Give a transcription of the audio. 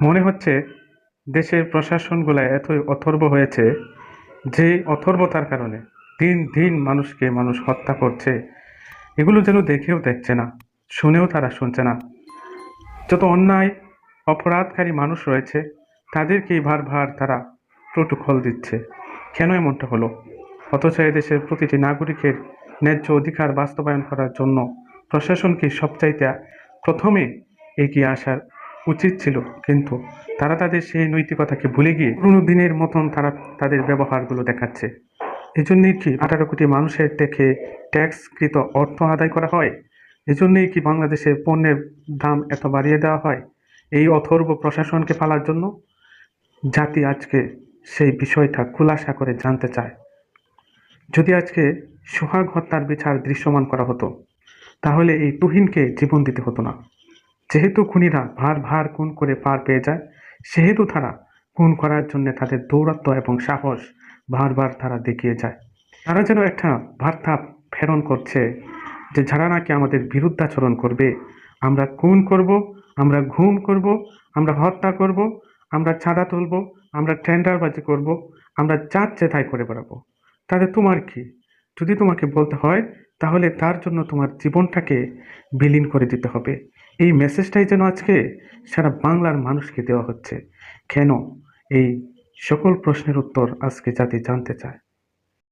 মনে হচ্ছে দেশের প্রশাসনগুলো এতই অথর্ব হয়েছে, যে অথর্বতার কারণে দিন দিন মানুষকে মানুষ হত্যা করছে। এগুলো যেন দেখেও দেখছে না, শুনেও তারা শুনছে না। যত অন্যায়, অপরাধকারী মানুষ রয়েছে, তাদেরকেই ভার ভার তারা প্রোটোকল দিচ্ছে। কেন এমনটা হলো? অথচ দেশের প্রতিটি নাগরিকের ন্যায্য অধিকার বাস্তবায়ন করার জন্য প্রশাসনকে সবচাইতে প্রথমে এগিয়ে আসার উচিত ছিল, কিন্তু তারা তাদের সেই নৈতিকতাকে ভুলে গিয়ে পুরনো দিনের মতন তারা তাদের ব্যবহারগুলো দেখাচ্ছে। এজন্যই কি আঠারো কোটি মানুষের থেকে ট্যাক্সকৃত অর্থ আদায় করা হয়? এজন্যই কি বাংলাদেশের পণ্যের দাম এত বাড়িয়ে দেওয়া হয় এই অথর্ব প্রশাসনকে পালার জন্য? জাতি আজকে সেই বিষয়টা খুলাসা করে জানতে চায়। যদি আজকে সোহাগ হত্যার বিচার দৃশ্যমান করা হতো, তাহলে এই তুহিনকে জীবন দিতে হতো না। যেহেতু খুনিরা ভার ভার খুন করে পার পেয়ে যায়, সেহেতু তারা খুন করার জন্য তাদের দৌরাত্ম এবং সাহস বারবার তারা দেখিয়ে যায়। তারা যেন একটা বার্তা প্রেরণ করছে যে যারা নাকি আমাদের বিরুদ্ধাচরণ করবে, আমরা খুন করব, আমরা ঘুম করব, আমরা হত্যা করব, আমরা চাঁদা তুলব, আমরা টেন্ডারবাজি করব, আমরা যাচ্ছে তাই করে বেড়াবো। তাহলে তোমার কি? যদি তোমাকে বলতে হয়, তাহলে তার জন্য তোমার জীবনটাকে বিলীন করে দিতে হবে। এই মেসেজটাই যেন আজকে সারা বাংলার মানুষকে দেওয়া হচ্ছে। কেন? এই সকল প্রশ্নের উত্তর আজকে জাতি জানতে চায়।